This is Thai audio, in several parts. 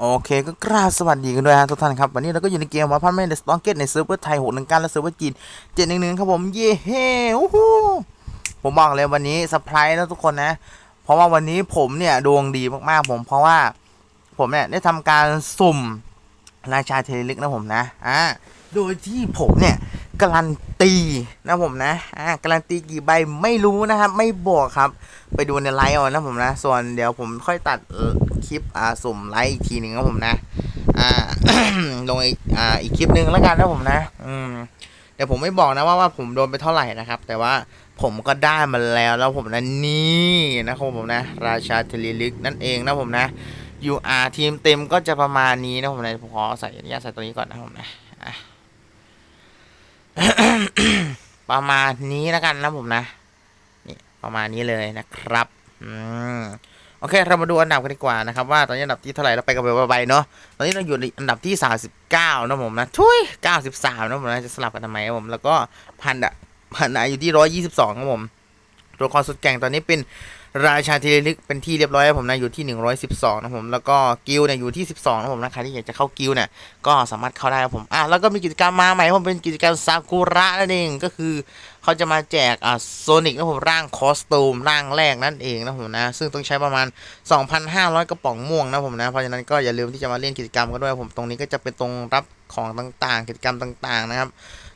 โอเคก็กราบสวัสดีกันด้วยฮะทุกท่านครับ วันนี้เราก็อยู่ในเกมว่าพันแมนเดสตองเกตในเซิร์ฟเวอร์ไทยหกหนึ่งกันและเซิร์ฟเวอร์จีนเจ็ดหนึ่งหนึ่งครับผม เย้เฮ้โอ้โหผมบอกเลยวันนี้เซอร์ไพรส์นะทุกคนนะ เพราะว่าวันนี้ผมเนี่ยดวงดีมากๆผม เพราะว่าผมเนี่ยได้ทำการสุ่มราชาเทเลลิกนะผมนะอ่าโดยที่ผมเนี่ย การันตีนะผมนะอ่าการันตีกี่ใบไม่รู้นะครับ ไม่บอกครับ ไปดูในไลฟ์เอานะผมนะ ส่วนเดี๋ยวผมค่อยตัดคลิปอ่าสุ่มไลฟ์อีกทีหนึ่งนะผมนะ อ่าลงอีกอ่าอีกคลิปหนึ่งแล้วกันนะผมนะ อืมเดี๋ยวผมไม่บอกนะว่าว่าผมโดนไปเท่าไหร่นะครับ แต่ว่าผมก็ได้มาแล้วแล้วผมนะนี่นะครับผมนะ ราชาเทเลลิกนั่นเองนะผมนะ UR ทีมเต็มก็จะประมาณนี้นะผมนะผมขอใส่อนุญาตใส่ตัวนี้ก่อนนะผมนะอะ ประมาณนี้แล้วกันนะผมนะนี่ประมาณนี้เลยนะครับอืมโอเค เรามาดูอันดับกันดีกว่านะครับ ว่าตอนนี้อันดับที่เท่าไหร่เราไปกันไปใบเนาะตอนนี้เราอยู่ในอันดับที่ 39 นะผมนะทุย93 นะผมนะจะสลับกันทำไมครับผมแล้วก็พันดะพันดะอยู่ที่ 122ครับผม ตัวละครสุดแก่งตอนนี้เป็นราชาเทเลลิกเป็นที่เรียบร้อยผมนะอยู่ที่ 112 นะผมแล้วก็กิลเนี่ยอยู่ที่ 12 นะผมนะใครที่อยากจะเข้ากิลเนี่ยก็สามารถเข้าได้ครับผมอะแล้วก็มีกิจกรรมมาใหม่ครับผมเป็นกิจกรรมซากุระนั่นเองก็คือเขาจะมาแจกอ่าโซนิกนะผมร่างคอสตูมร่างแรกนั่นเองนะผมนะซึ่งต้องใช้ประมาณ 2,500 กระป๋องม่วงนะผมนะเพราะฉะนั้นก็อย่าลืมที่จะมาเล่นกิจกรรมกันด้วยผมตรงนี้ก็จะเป็นตรงรับของต่างๆ กิจกรรมต่างๆนะครับ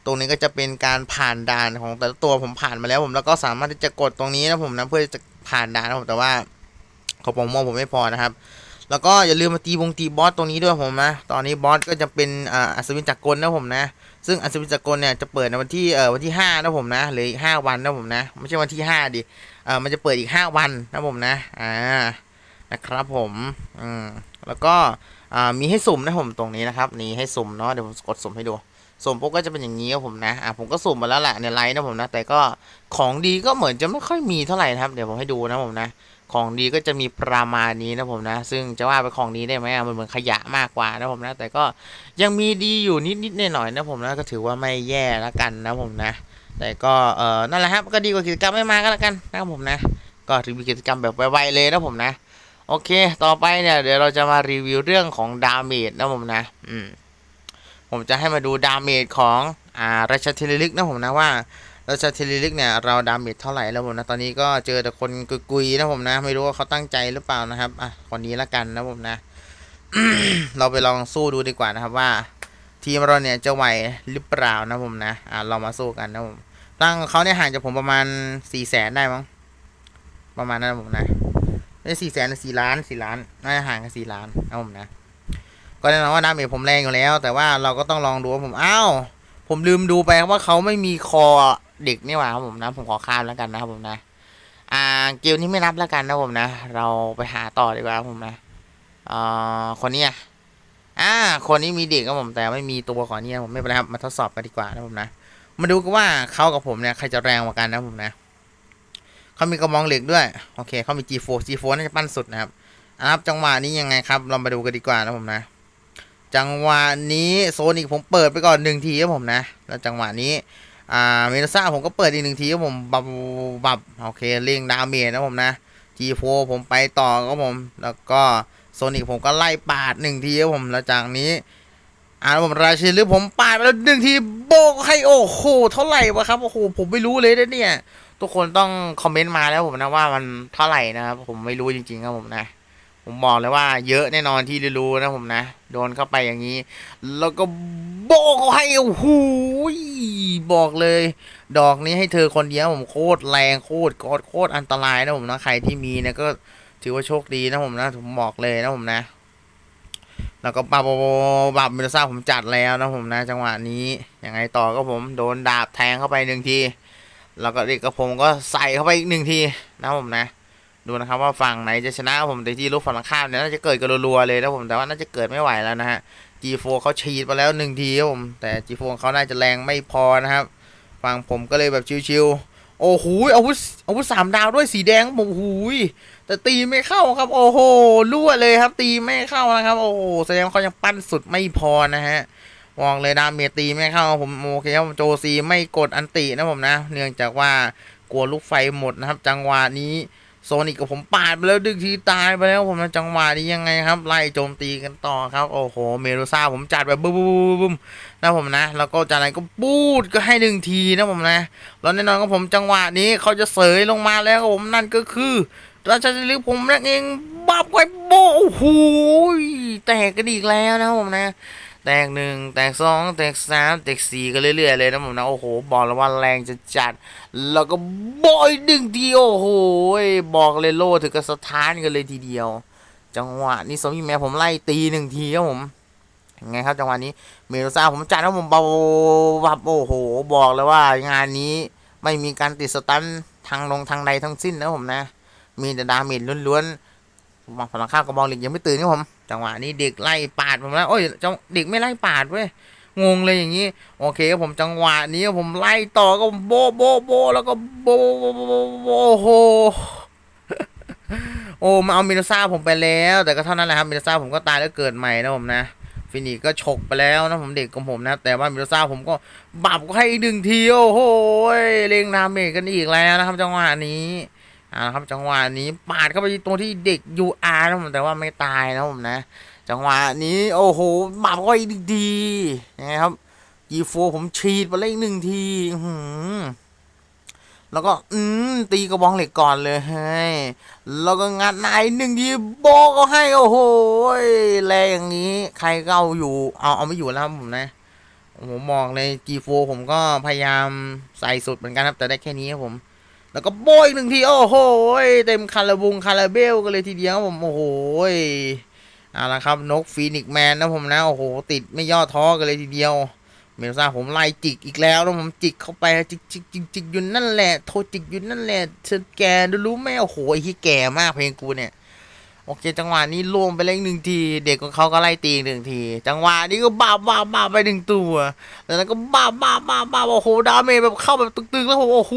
ตรงนี้ก็จะเป็นการผ่านด่านของแต่ตัวผมผ่านมาแล้วผมแล้วก็สามารถที่จะกดตรงนี้นะผมนะเพื่อจะผ่านด่านนะผมแต่ว่ากระป๋องม่วงผมไม่พอนะครับ แล้วก็อย่าลืมมาตีวงตีบอสตรงนี้ด้วยผมนะตอนนี้บอสก็จะเป็นอ,อัศวินจักรกลนะผมนะ ซึ่งอัศวินจักรกลเนี่ยจะเปิดในวันที่เอ่อวันที่ห้านะผมนะเหลืออีกห้าวันนะผมนะไม่ใช่วันที่ห้าดิเอ่อมันจะเปิดอีกห้าวันนะผมนะอ่านะครับผมอืมแล้วก็อ่ามีให้สุ่มนะผมตรงนี้นะครับนี่ให้สุ่มเนาะเดี๋ยวผมกดสุ่มให้ดู สุ่มปุ๊บก็จะเป็นอย่างนี้ครับผมนะอ่าผมก็สุ่มมาแล้วแหละในไลน์นะผมนะ แต่ก็ของดีก็เหมือนจะไม่ค่อยมีเท่าไหร่นะครับ เดี๋ยวผมให้ดูนะผมนะ ของดีก็จะมีประมาณนี้นะผมนะ ซึ่งจะว่าไปของดีได้ไหมอะมันเหมือนขยะมากกว่านะผมนะ แต่ก็ยังมีดีอยู่นิดๆหน่อยๆนะผมนะก็ถือว่าไม่แย่ละกันนะผมนะ แต่ก็เออนั่นแหละครับก็ดีกว่ากิจกรรมไม่มาก็แล้วกันนะครับผมนะ ก็ถือเป็นกิจกรรมแบบไวๆเลยนะผมนะ โอเค ต่อไปเนี่ยเดี๋ยวเราจะมารีวิวเรื่องของดาเมจนะผมนะ อืม ผมจะให้มาดูดาเมจของอ่าราชาเทเลลิกนะผมนะว่าราชาเทเลลิกเนี่ยเราดาเมจเท่าไหร่แล้วผมนะตอนนี้ก็เจอแต่คนกุยๆนะผมนะ ไม่รู้ว่าเขาตั้งใจหรือเปล่านะครับอะคนนี้ละกันนะผมนะ เราไปลองสู้ดูดีกว่านะครับว่า ทีมเราเนี่ยจะไหวหรือเปล่านะผมนะอะเรามาสู้กันนะผมตั้งเขาเนี่ยห่างจากผมประมาณสี่แสนได้มั้งประมาณนั้นนะผมนะไม่สี่แสนสี่ล้านสี่ล้านน่าจะห่างกันสี่ล้านนะผมนะ ก็แน่นอนว่าดาเมจผมแรงอยู่แล้ว แต่ว่าเราก็ต้องลองดูว่าผมอ้าวผมลืมดูไปว่าเขาไม่มีคอเด็กนี่หว่าครับผมนะ ผมขอข้ามแล้วกันนะครับผมนะ อ่าเกมนี้ไม่นับแล้วกันนะผมนะ เราไปหาต่อดีกว่าครับผมนะอ่าคนนี้อ่าคนนี้มีเด็กครับผมแต่ไม่มีตัวขอเนี่ยผมไม่เป็นไรครับมาทดสอบกันดีกว่านะผมนะมาดูกันว่าเขากับผมเนี่ยใครจะแรงกว่ากันนะผมนะเขามีกระมองเหล็กด้วยโอเคเขามี G4 G4 น่าจะปั้นสุดนะครับอะครับจังหวะนี้ยังไงครับ เรามาดูกันดีกว่านะผมนะ จังหวะนี้โซนิกผมเปิดไปก่อนหนึ่งทีครับผมนะ แล้วจังหวะนี้อ่าเมนซ่าผมก็เปิดอีกหนึ่งทีครับผมบับบับโอเคเร่งดาเมจนะผมนะ G4 ผมไปต่อครับผม แล้วก็โซนิกผมก็ไล่ปาดหนึ่งทีครับผมแล้วจากนี้อ่าผมราชินหรือผมปาดไปแล้วหนึ่งทีโบกให้โอ้โหเท่าไหร่วะครับโอ้โหผมไม่รู้เลยนะเนี่ย ทุกคนต้องคอมเมนต์มาแล้วผมนะว่ามันเท่าไหร่นะครับผมไม่รู้จริงๆครับผมนะ ผมบอกเลยว่าเยอะแน่นอนที่รู้นะผมนะ โดนเข้าไปอย่างนี้ แล้วก็โบกให้โอ้โหยบอกเลย ดอกนี้ให้เธอคนเดียวผมโคตรแรงโคตรโคตรโคตรอันตรายนะผมนะใครที่มีนะก็ถือว่าโชคดีนะผมนะผมบอกเลยนะผมนะ แล้วก็บับบับบับมิลซ่าผมจัดแล้วนะผมนะ จังหวะนี้ยังไงต่อก็ผมโดนดาบแทงเข้าไปหนึ่งที แล้วก็เด็กกระผมก็ใส่เข้าไปอีกหนึ่งทีนะผมนะ ดูนะครับว่าฝั่งไหนจะชนะผมแต่ที่รู้ฝั่งตรงข้ามเนี่ยน่าจะเกิดกันรัวๆเลยนะผมแต่ว่าน่าจะเกิดไม่ไหวแล้วนะฮะ G4 เขาฉีดไปแล้วหนึ่งทีครับผมแต่ G4 ของเขาน่าจะแรงไม่พอนะครับฝั่งผมก็เลยแบบชิวๆโอ้โหอาวุธอาวุธสามดาวด้วยสีแดงผมโอ้โหแต่ตีไม่เข้าครับ โอ้โหรั่วเลยครับ ตีไม่เข้านะครับ โอ้โหแสดงว่าเขายังปั้นสุดไม่พอนะฮะมองเลยดาเมจตีไม่เข้าผมโอเคครับโจซีไม่กดอันตินะผมนะ เนื่องจากว่ากลัวลูกไฟหมดนะครับ จังหวะนี้ โซนิกกับผมปาดไปแล้วดึงทีตายไปแล้วผมนะจังหวะนี้ยังไงครับ ไล่โจมตีกันต่อครับ โอ้โห เมรูซ่าผมจัดแบบบึ้มบึ้มบูมบูมนะผมนะ แล้วก็จากนั้นก็ปูดก็ให้หนึ่งทีนะผมนะ แล้วแน่นอนครับผมจังหวะนี้เขาจะเสยลงมาแล้วผมนั่นก็คือราชาลิผมนั่นเองบับไว้โบโอ้โหแตกกันอีกแล้วนะผมนะ แตกหนึ่งแตกสองแตกสามแตกสี่กันเรื่อยๆเลยนะผมนะ โอ้โห บอกแล้วว่าแรงจะจัด แล้วก็บอยดึงทีโอ้โห บอกเลยโลถึงกับสถานกันเลยทีเดียว จังหวะนี้สมิแม่ผมไล่ตีหนึ่งทีครับผมไงครับจังหวะนี้เมโลซ่าผมจัดแล้วผมเบาบับโอ้โห บอกเลยว่างานนี้ไม่มีการติดสตันทางลงทางใดทั้งสิ้นนะผมนะ มีแต่ดาเมจล้วนๆมองพลังข้าวกระบองเหล็กยังไม่ตื่นครับผม จังหวะนี้เด็กไล่ปาดผมแล้วโอ้ยจังเด็กไม่ไล่ปาดเว้ยงงเลยอย่างนี้ โอเคครับผมจังหวะนี้ผมไล่ต่อก็โบโบโบแล้วก็โบโบโบโบโบโอ้โหโอ้มาเอามินซ่าผมไปแล้ว แต่ก็เท่านั้นแหละครับมินซ่าผมก็ตายแล้วเกิดใหม่นะผมนะฟินิกก็ฉกไปแล้วนะผมเด็กของผมนะ แต่ว่ามินซ่าผมก็บับก็ให้อีกหนึ่งทีโอ้โหเล็งดาเมกันอีกแล้วนะครับจังหวะนี้ อ่าครับจังหวะนี้ปาดเข้าไปตรงที่เด็กยูอาร์นะผมแต่ว่าไม่ตายนะผมนะ จังหวะนี้โอ้โหบับก็อีกหนึ่งทีนะครับยีโฟผมฉีดไปเลยอีกหนึ่งทีหือแล้วก็อืมตีกระบองเหล็กก่อนเลยเฮ้ยแล้วก็งัดนายหนึ่งทีโบก็ให้โอ้โหแรงอย่างนี้ ใครก็เอาอยู่เอาเอาไม่อยู่แล้วผมนะผมมองเลยจีโฟผมก็พยายามใส่สุดเหมือนกันครับ แต่ได้แค่นี้ครับผม แล้วก็โบยหนึ่งที โอ้โหเต็มคาราบุงคาราเบลกันเลยทีเดียวผมโอ้โหเอาละครับนกฟีนิกซ์แมนนะผมนะ โอ้โห ติดไม่ย่อท้อกันเลยทีเดียวเมลซ่าผมไล่จิกอีกแล้วแล้วผมจิกเข้าไปจิกจิกจิกจิกอยู่นั่นแหละโทรจิกอยู่นั่นแหละเธอแกรู้ไหมโอ้โหไอ้ที่แก่มากเพลงกูเนี่ย โอเค จังหวะนี้ลวงไปเล็กหนึ่งที เด็กของเขาก็ไล่ตีหนึ่งที จังหวะนี้ก็บ้าบ้าบ้าไปหนึ่งตัว แล้วก็บ้าบ้าบ้าบ้าโอ้โหดาเมจแบบเข้าแบบตึงๆแล้วผมโอ้โห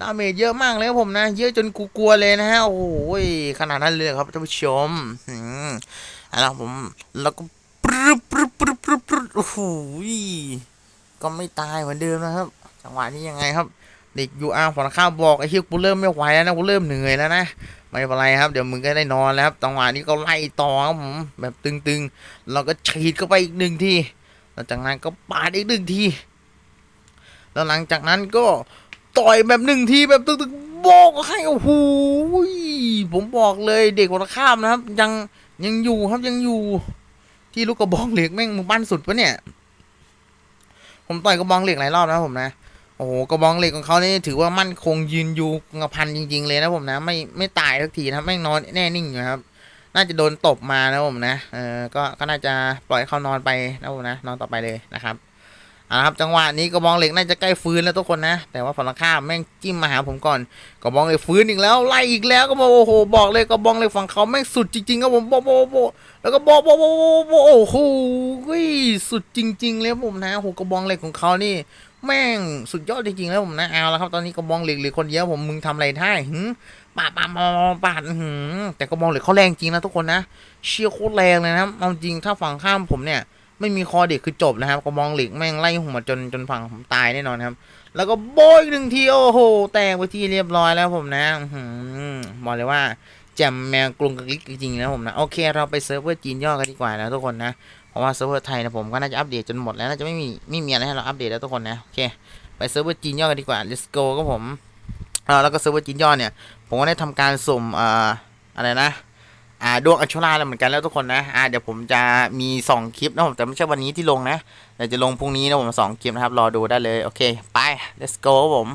ดาเมจเยอะมากเลยครับผมนะ เยอะจนกูกลัวเลยนะฮะโอ้โหขนาดนั้นเลยครับท่านผู้ชมอืมเอะแล้วผมแล้วก็ปรึบปรึบปรึบปรึบโอ้โหก็ไม่ตายเหมือนเดิมนะครับ จังหวะนี้ยังไงครับ เด็กยูอาร์ฝันข้าวบอกไอ้เฮียกูเริ่มไม่ไหวแล้วนะกูเริ่มเหนื่อยแล้วนะไม่เป็นไรครับ เดี๋ยวมึงก็ได้นอนแล้วครับจังหวะนี้ก็ไล่ต่อครับผมแบบตึงๆเราก็ฉีดเข้าไปอีกหนึ่งทีหลังจากนั้นก็ปาดอีกหนึ่งทีแล้วหลังจากนั้นก็ต่อยแบบหนึ่งทีแบบตึงๆโบกให้โอ้โหผมบอกเลยเด็กวัข้ามนะครับ ยังยังอยู่ครับยังอยู่ ที่ลูกกระบองเหล็กแม่งมึงปั้นสุดปะเนี่ย ผมต่อยกระบองเหล็กหลายรอบนะผมนะ โอ้โหกระบองเหล็กของเขานี่ถือว่ามั่นคงยืนอยู่กระพันจริง ๆ เลยนะผมนะ ไม่ไม่ตายสักทีนะแม่งนอนแน่นิ่งอยู่ครับ น่าจะโดนตบมานะผมนะเออก็ก็น่าจะปล่อยเขานอนไปนะผมนะนอนต่อไปเลยนะครับเอาละครับจังหวะนี้กระบองเหล็กน่าจะใกล้ฟื้นแล้วทุกคนนะ แต่ว่าฝั่งข้ามแม่งจิ้มมาหาผมก่อนกระบองเหล็กฟื้นอีกแล้วไล่อีกแล้วก็บอกโอ้โหบอกเลยกระบองเหล็กฝั่งเขาแม่งสุดจริงๆครับผมโบโบโบแล้วก็โบะโบโบโบโบโอ้โหสุดจริง ๆ เลยผมนะโอ้โหกระบองเหล็กของเขานี่ แม่งสุดยอดจริงๆแล้วผมนะเอาแล้วครับตอนนี้กระบองเหล็กหลือคนเดียวผมมึงทำอะไรได้หึปาดปาดปาดปาดหือแต่กระบองเหล็กเขาแรงจริงนะทุกคนนะเชี่ยโคตรแรงเลยนะครับเอาจริงถ้าฝั่งข้ามผมเนี่ย ไม่มีคอเด็กคือจบนะครับกระบองเหล็กแม่งไล่ผมมาจนจนฝั่งผมตายแน่นอนครับ แล้วก็โบยหนึ่งทีโอ้โหแตกไปที่เรียบร้อยแล้วผมนะหือบอกเลยว่าแจมแมวกรุงกระลิกจริงๆนะผมนะโอเค เราไปเซิร์ฟเวอร์จีนย่อกันดีกว่านะทุกคนนะ เพราะว่าเซิร์ฟเวอร์ไทยนะผมก็น่าจะอัปเดตจนหมดแล้วน่าจะไม่มีไม่มีอะไรให้เราอัปเดตแล้วทุกคนนะโอเคไปเซิร์ฟเวอร์จีนย่อกันดีกว่า let's go ก็ผมแล้วก็เซิร์ฟเวอร์จีนย่อเนี่ยผมก็ได้ทำการสุ่มเอ่ออะไรนะอ่าดวงอัชราแล้วเหมือนกันแล้วทุกคนนะอ่าเดี๋ยวผมจะมี 2 คลิปนะผมแต่ไม่ใช่วันนี้ที่ลงนะเดี๋ยวจะลงพรุ่งนี้นะผมสองคลิปนะครับรอดูได้เลยโอเคไป let's go ผม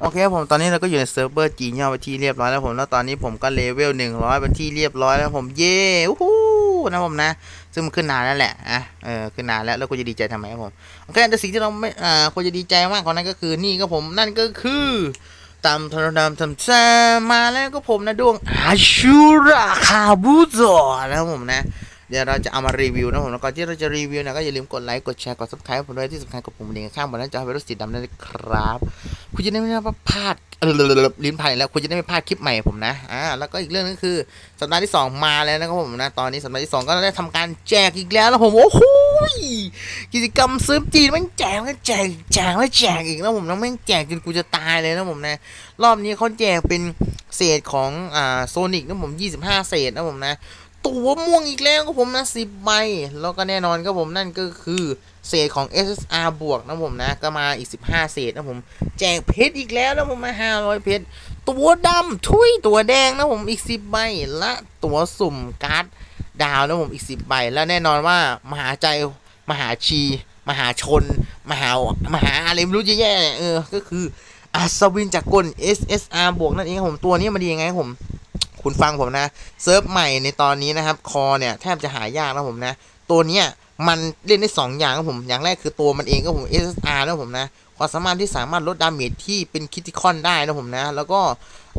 โอเคผมตอนนี้เราก็อยู่ในเซิร์ฟเวอร์จีนย่อไปที่เรียบร้อยแล้วผมแล้วตอนนี้ผมก็เลเวล100เป็นที่เรียบร้อยแล้วผมเย้อู้ นะผมนะ ซึ่งมันขึ้นนานแล้วแหละอะเออขึ้นนานแล้วแล้วควรจะดีใจทำไมครับผมโอเคแต่สิ่งที่เราไม่อ่าควรจะดีใจมากกว่านั้นก็คือนี่ก็ผมนั่นก็คือตามทรดามทำซามาแล้วก็ผมนะดวงอาชูราคาบูโซนะครับผมนะ เดี๋ยวเราจะเอามารีวิวนะผมแล้วก่อนที่เราจะรีวิวนะก็อย่าลืมกดไลค์กดแชร์กด subscribe ผมด้วยที่สำคัญกดปุ่มลิงข้างบนหน้าจอให้เป็นรูปสีดำนั่นเลยครับ คุณจะได้ไม่พลาดลิ้นพันแล้วคุณจะได้ไม่พลาดคลิปใหม่ผมนะอ่าแล้วก็อีกเรื่องนึงคือสัปดาห์ที่สองมาแล้วนะครับผมนะตอนนี้สัปดาห์ที่สองก็ได้ทำการแจกอีกแล้วแล้วผมโอ้โหกิจกรรมซื้อจีนมันแจกมันแจกแจกแล้วแจกอีกนะผมนะแม่งแจกจนกูจะตายเลยนะผมนะรอบนี้เขาแจกเป็นเศษของอ่าโซนิกนะผม 25 เศษนะผมนะ ตัวม่วงอีกแล้วก็ผมนะสิบใบ แล้วก็แน่นอนก็ผมนั่นก็คือเศษของ SSR บวกนะผมนะ ก็มาอีก 15 เศษนะผม แจกเพชรอีกแล้วนะผมมา 500 เพชรตัวดำทุยตัวแดงนะผมอีก 10 ใบ และตัวสุ่มการ์ดดาวนะผมอีก 10 ใบ แล้วแน่นอนว่ามหาใจมหาชี มหาชน มหามหาอะไรไม่รู้เยอะแย่ๆเออ ก็คืออัศวินจากกล SSR บวกนั่นเองผมตัวนี้มันดียังไงผม คุณฟังผมนะเซิร์ฟใหม่ในตอนนี้นะครับคอเนี่ยแทบจะหายากนะผมนะ ตัวเนี้ยมันเล่นได้ 2 อย่างครับผม อย่างแรกคือตัวมันเองก็ผม SSR นะผมนะ ความสามารถที่สามารถลดดาเมจที่เป็นคิติคอนได้นะผมนะ แล้วก็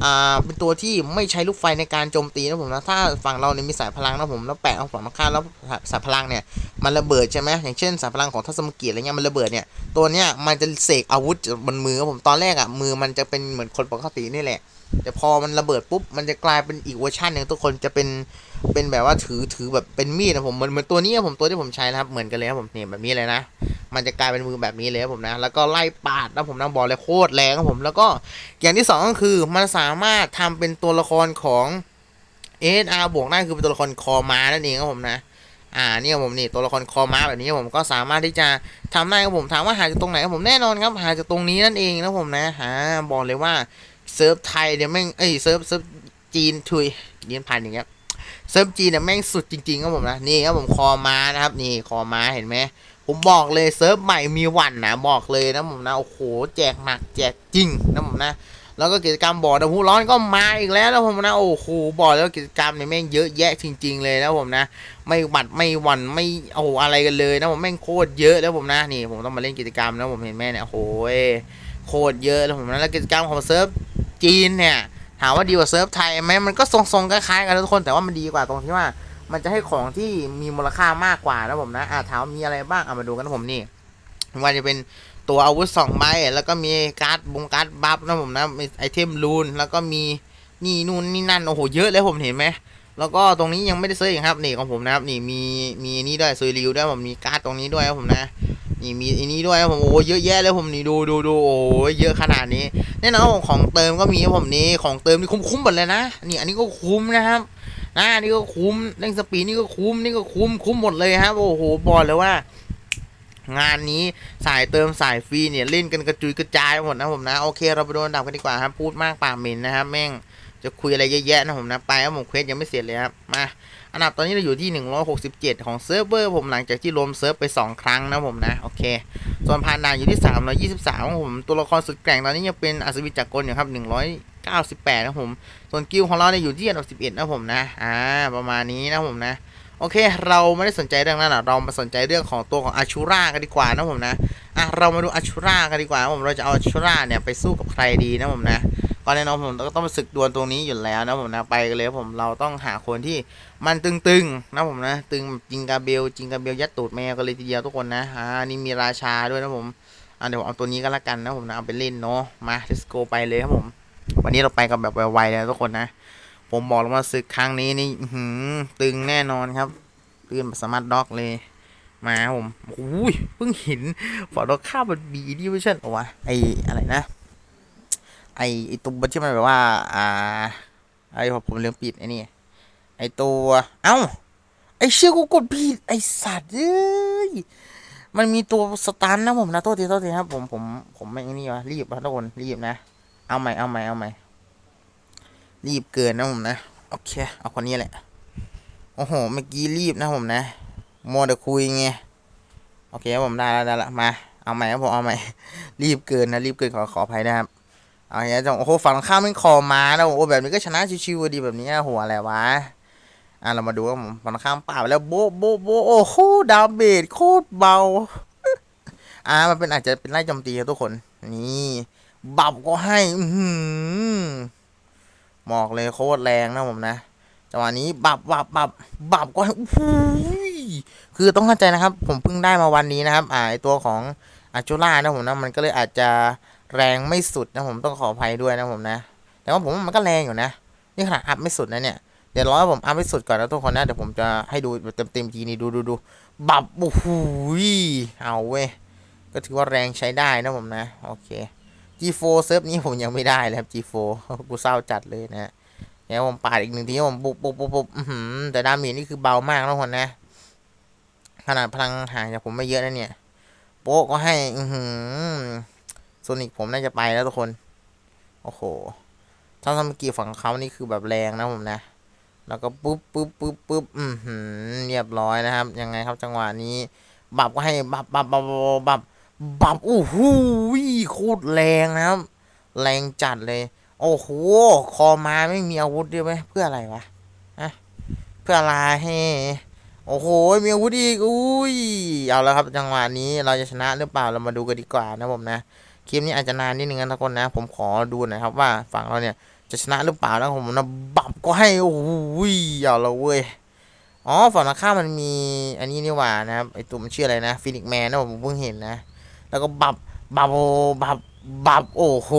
อ่า เป็นตัวที่ไม่ใช้ลูกไฟในการโจมตีนะผมนะ ถ้าฝั่งเราเนี่ยมีสายพลังนะผม แล้วแปะเอาฝั่งมาข้าแล้วสายพลังเนี่ย มันระเบิดใช่ไหมอย่างเช่นสายพลังของทัศมกีอะไรเงี้ยมันระเบิดเนี่ย ตัวเนี้ยมันจะเสกอาวุธบนมือครับผม ตอนแรกอะมือมันจะเป็นเหมือนคนปกตินี่แหละ แต่พอมันระเบิดปุ๊บมันจะกลายเป็นอีกเวอร์ชันหนึ่งทุกคนจะเป็นเป็นแบบว่าถือถือแบบเป็นมีดนะผมเหมือนเหมือนตัวนี้ผมตัวที่ผมใช้นะครับเหมือนกันเลยครับผมเนี่ยแบบนี้เลยนะ มันจะกลายเป็นมือแบบนี้เลยครับผมนะ แล้วก็ไล่ปาดนะผมนะบอกเลยโคตรแรงครับผมแล้วก็อย่างที่สองก็คือมันสามารถทำเป็นตัวละครของเอสอาร์บวกได้คือเป็นตัวละครคอมานั่นเองครับผมนะอ่าเนี่ครับผมนี่ตัวละครคอม้าแบบนี้ผมก็สามารถที่จะทำได้ครับผมถามว่าหาจากตรงไหนครับผมแน่นอนครับหาจากตรงนี้นั่นเองนะผมนะอ่าบอกเลยว่า เซิร์ฟไทยเนี่ยแม่ง เอ้ยเซิร์ฟเซิร์ฟจีนทุยเรียนพันอย่างเงี้ยเซิร์ฟจีนเนี่ยแม่งสุดจริงๆครับผมนะ นี่ครับผมคอม้านะครับ นี่คอม้าเห็นไหมผมบอกเลยเซิร์ฟใหม่มีวันนะบอกเลยนะผมนะโอ้โหแจกหนักแจกจริงนะผมนะแล้วก็กิจกรรมบ่อน้ำพุร้อนก็มาอีกแล้วนะผมนะโอ้โหบ่อแล้วกิจกรรมเนี่ยแม่งเยอะแยะจริง ๆ เลยนะผมนะ ไม่หวัดไม่หวั่นไม่โอ้โหอะไรกันเลยนะผมแม่งโคตรเยอะแล้วผมนะนี่ผมต้องมาเล่นกิจกรรมนะผมเห็นแม่เนี่ยโอ้โหโคตรเยอะแล้วผมนะแล้วกิจกรรมของเซิร์ฟ จีนเนี่ยถามว่าดีกว่าเซิร์ฟไทยไหมมันก็ทรงๆคล้ายๆกันทุกคนแต่ว่ามันดีกว่าตรงที่ว่า มันจะให้ของที่มีมูลค่ามากกว่านะผมนะอ่าถามว่ามีอะไรบ้างเอามาดูกันนะผมนี่ว่าจะเป็นตัวอาวุธสองใบแล้วก็มีการ์ดบงการ์ดบัฟนะผมนะมีไอเทมรูนแล้วก็มีนี่นู่นนี่นั่นโอ้โหเยอะเลยผมเห็นไหม แล้วก็ตรงนี้ยังไม่ได้ซื้ออีกครับนี่ของผมนะครับนี่มีมีนี่ด้วยซุยริวด้วยผมมีการ์ดตรงนี้ด้วยครับผมนะนี่มีอันนี้ด้วยครับผมโอ้เยอะแยะเลยผมนี่ดูดูดูโอ้เยอะขนาดนี้แน่นอนของของเติมก็มีครับผมนี่ของเติมนี่คุ้มๆหมดเลยนะนี่อันนี้ก็คุ้มนะครับนะอันนี้ก็คุ้มเร่งสปีดนี่ก็คุ้มนี่ก็คุ้มคุ้มหมดเลยครับโอ้โหบอกเลยว่า งานนี้สายเติมสายฟรีเนี่ยเล่นกันกระจุยกระจายหมดนะผมนะโอเคเราไปดูอันดับกันดีกว่าครับพูดมากปากเหม็นนะครับแม่ง จะคุยอะไรเยอะแยะนะผมนะ ไปครับผมเควสยังไม่เสร็จเลยครับ มา อันดับตอนนี้เราอยู่ที่ 167 ของเซิร์ฟเวอร์ผมหลังจากที่รวมเซิร์ฟไป 2 ครั้งนะผมนะ โอเค ส่วนพานนางอยู่ที่ 323ของผมตัวละครสุดแกร่งตอนนี้ยังเป็นอัศวินจักรกลอยู่ครับ 198 นะผม ส่วนกิลของเราเนี่ยอยู่ที่อันดับ 11 นะผมนะ อ่า ประมาณนี้นะผมนะโอเค เราไม่ได้สนใจเรื่องนั้นหรอกเรามาสนใจเรื่องของตัวของอาชูรากันดีกว่านะผมนะ อะ เรามาดูอาชูรากันดีกว่าผม เราจะเอาอาชูราเนี่ยไปสู้กับใครดีนะผมนะ ก็แน่นอนผมก็ต้องมาศึกดวลตรงนี้อยู่แล้วนะผมนะไปกันเลยผมเราต้องหาคนที่มันตึงๆนะผมนะ ตึงจิงกาเบลจิงกาเบลยัดตูดแมวกันเลยทีเดียวทุกคนนะอ่านี่มีราชาด้วยนะผมอะเดี๋ยวผมเอาตัวนี้ก็แล้วกันนะผมนะเอาไปเล่นเนาะมา let's go ไปเลยครับผม วันนี้เราไปกับแบบไวๆเลยนะทุกคนนะ ผมบอกแล้วว่าศึกครั้งนี้นี่หืตึงแน่นอนครับตึงแบบสมาร์ทด็อกเลยมาผมอุ้ยเพิ่งเห็นฟอร์ดข้าวมันบีดิวิชั่นเอาวะไออะไรนะ ไอไอตัวที่มันแบบว่า อ่า ไอผมลืมปิดไอนี่ ไอตัว เอ้า ไอเชื่อกูกดผิด ไอสัตว์เอ้ย มันมีตัวสตันนะผมนะโทษทีโทษทีครับ ผมผม ผมไม่นี่วะรีบนะทุกคนรีบนะ เอาใหม่เอาใหม่เอาใหม่ รีบเกินนะผมนะ โอเค เอาคนนี้แหละ โอ้โห เมื่อกี้รีบนะผมนะมัวแต่คุยไง โอเคผมได้แล้วได้แล้วมา เอาใหม่ครับผมเอาใหม่ รีบเกินนะรีบเกินขอขออภัยนะครับ เอาอย่างนี้ยจังโอ้โหฝั่งข้ามเป็นคอมานะโอ้แบบนี้ก็ชนะชิวๆดีแบบนี้โอ้โหอะไรวะอะเรามาดูครับฝั่งข้ามป่าแล้วโบโบโบโอ้โหดาเมจโคตรเบาอ่ามันเป็นอาจจะเป็นไล่โจมตีครับทุกคน นี่บับก็ให้อืหือกเลยโคตรแรงนะผมนะจังหวะนี้บับบับบับบับก็ให้อู้ยคือต้องเข้าใจนะครับ ผมเพิ่งได้มาวันนี้นะครับ อ่าไอตัวของอาจูล่านะผมนะมันก็เลยอาจจะ แรงไม่สุดนะผมต้องขออภัยด้วยนะผมนะ แต่ว่าผมมันก็แรงอยู่นะ นี่ขนาดอัพไม่สุดนะเนี่ย เดี๋ยวรอให้ผมอัพให้สุดก่อนนะทุกคนนะเดี๋ยวผมจะให้ดูแบบเต็มทีนี้ดูดูดูบับโอ้โหเอาเว้ยก็ถือว่าแรงใช้ได้นะผมนะโอเค G4 เซิร์ฟนี้ผมยังไม่ได้เลยครับ G4 กูเศร้าจัดเลยนะเดี๋ยวผมปาดอีกหนึ่งทีผมปุ๊บปุ๊บปุ๊บปุ๊บแต่ดาเมจนี่คือเบามากนะทุกคนนะ ขนาดพลังห่างจากผมไม่เยอะนะเนี่ย โป๊ะก็ให้ อื โซนิกผมน่าจะไปแล้วทุกคน โอ้โหถ้าทำกีฝั่งเขานี่คือแบบแรงนะผมนะ แล้วก็ปุ๊บปุ๊บปุ๊บปุ๊บอือหือเรียบร้อยนะครับ ยังไงครับจังหวะนี้ บับก็ให้บับบับบับบับบับบับโอ้โหโคตรแรงนะครับ แรงจัดเลย โอ้โห คอมาไม่มีอาวุธด้วยไหมเพื่ออะไรวะอะเพื่ออะไรให้โอ้โห มีอาวุธอีก อุ้ย เอาแล้วครับ จังหวะนี้เราจะชนะหรือเปล่า เรามาดูกันดีกว่านะผมนะ คลิปนี้อาจจะนานนิดนึงนะทุกคนนะ ผมขอดูหน่อยครับว่าฝั่งเราเนี่ยจะชนะหรือเปล่านะผมนะบับก็ให้โอ้โหเอาแล้วเว้ยอ๋อฝั่งตรงข้ามมันมีอันนี้นี่หว่านะครับไอตัวมันชื่ออะไรนะฟินิกแมนนะผมเพิ่งเห็นนะ แล้วก็บับบับโอ้บับบับโอ้โห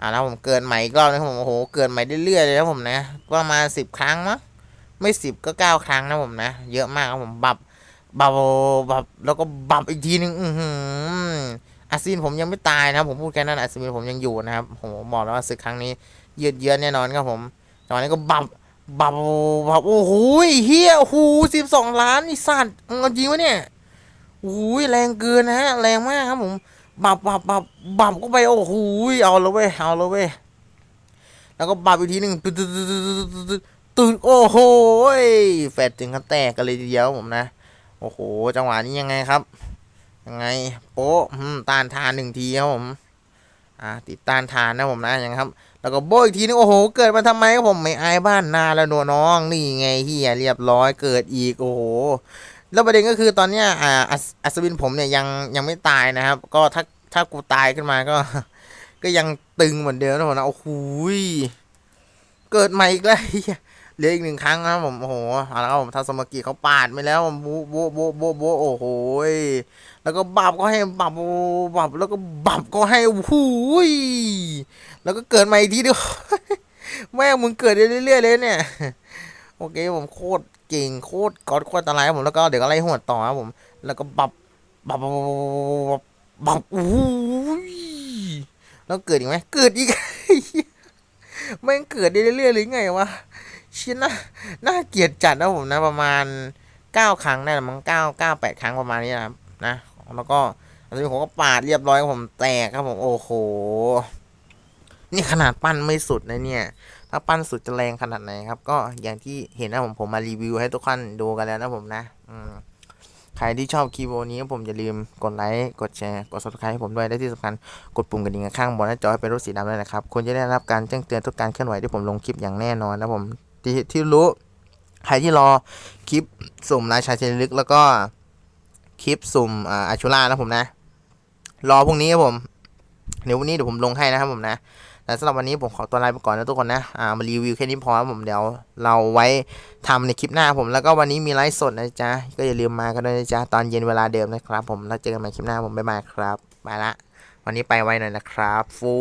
อ่าแล้วผมเกินใหม่อีกรอบนะครับผมโอ้โหเกินใหม่เรื่อยๆเลยนะผมนะประมาณสิบครั้งมั้งไม่สิบก็เก้าครั้งนะผมนะ เยอะมากครับผมบับ บับบับแล้วก็บับอีกทีนึงอือหืออาซีนผมยังไม่ตายนะผมพูดแค่นั้นอาซีนผมยังอยู่นะครับผมบอกแล้วว่าศึกครั้งนี้เยือดเยื้อแน่นอนครับผมตอนนี้ก็บับบับบับโอ้โหเฮียโอ้โหสิบสองล้านนี่สัตว์เอาจริงวะเนี่ยโอ้ยแรงเกินนะฮะแรงมากครับผมบับบับบับบับก็ไปโอ้โหเอาแล้วเว้ยเอาแล้วเว้ยแล้วก็บับอีกทีหนึ่งตื่นโอ้โหแฟดถึงกันแตกกันเลยทีเดียวผมนะ อ้โห จังหวะนี้ยังไงครับ ยังไง โป๊ะต้านทานหนึ่งทีครับผม อ่า ติดต้านทานนะผมนะยังไงครับ แล้วก็โบยอีกทีนึงโอ้โห เกิดมาทำไมครับผมไม่อายบ้านนาแล้วหนัวน้อง นี่ไงเฮียเรียบร้อยเกิดอีกโอ้โหแล้วประเด็นก็คือตอนเนี้ยอ่าอัศอัศวินผมเนี่ยยังยังไม่ตายนะครับ ก็ถ้าถ้ากูตายขึ้นมาก็ ก็ยังตึงเหมือนเดิมนะผมนะโอ้โหเกิดใหม่อีกแล้ว เหี้ยเหลืออีกหนึ่งครั้งนะครับผมโอ้โหเอาละครับผมทัศมกิเขาปาดไปแล้วผมโบโบโบโบโบโอ้โหแล้วก็บับก็ให้บับบับแล้วก็บับก็ให้โอ้โหยแล้วก็เกิดใหม่อีกทีเดียวแม่มึงเกิดเรื่อยๆเลยเนี่ยโอเคผมโคตรเก่งโคตรกอดโคตรอะไรครับผมแล้วก็เดี๋ยวก็ไล่หัวต่อครับผม แล้วก็บับบับบับบับบับโอ้ยแล้วเกิดอีกไหมเกิดอีกแม่งเกิดเรื่อยๆหรือไงวะ ชิ้นน่าน่าเกลียดจัดนะผมนะประมาณเก้าครั้งได้ละมั้งเก้าเก้าแปดครั้งประมาณนี้นะครับนะแล้วก็อันนี้ผมก็ปาดเรียบร้อยผมแตกครับผมโอ้โหนี่ขนาดปั้นไม่สุดนะเนี่ย ถ้าปั้นสุดจะแรงขนาดไหนครับ ก็อย่างที่เห็นนะผมผมมารีวิวให้ทุกท่านดูกันแล้วนะผมนะอืมใครที่ชอบคลิปนี้ผมอย่าลืมกดไลค์ กดแชร์ กด subscribe ให้ผมด้วย และที่สำคัญกดปุ่มกระดิ่งข้างบนหน้าจอให้เป็นรูปสีดำด้วยนะครับ คุณจะได้รับการแจ้งเตือนทุกการเคลื่อนไหวที่ผมลงคลิปอย่างแน่นอนนะผม ที่ที่รู้ใครที่รอคลิปสุ่มราชาเชนลึก แล้วก็คลิปสุ่มอ่าอชูล่านะผมนะ รอพรุ่งนี้ครับผมเดี๋ยววันนี้เดี๋ยวผมลงให้นะครับผมนะแต่สำหรับวันนี้ผมขอตัวลาไปก่อนนะทุกคนนะ อ่า มารีวิวแค่นี้พอครับผม เดี๋ยวเราไว้ทำในคลิปหน้าผม แล้วก็วันนี้มีไลฟ์สดนะจ๊ะ ก็อย่าลืมมากันด้วยนะจ๊ะ ตอนเย็นเวลาเดิมนะครับผม แล้วเจอกันใหม่คลิปหน้าผม บ๊ายบายครับ ไปละ วันนี้ไปไวหน่อยนะครับ ฟู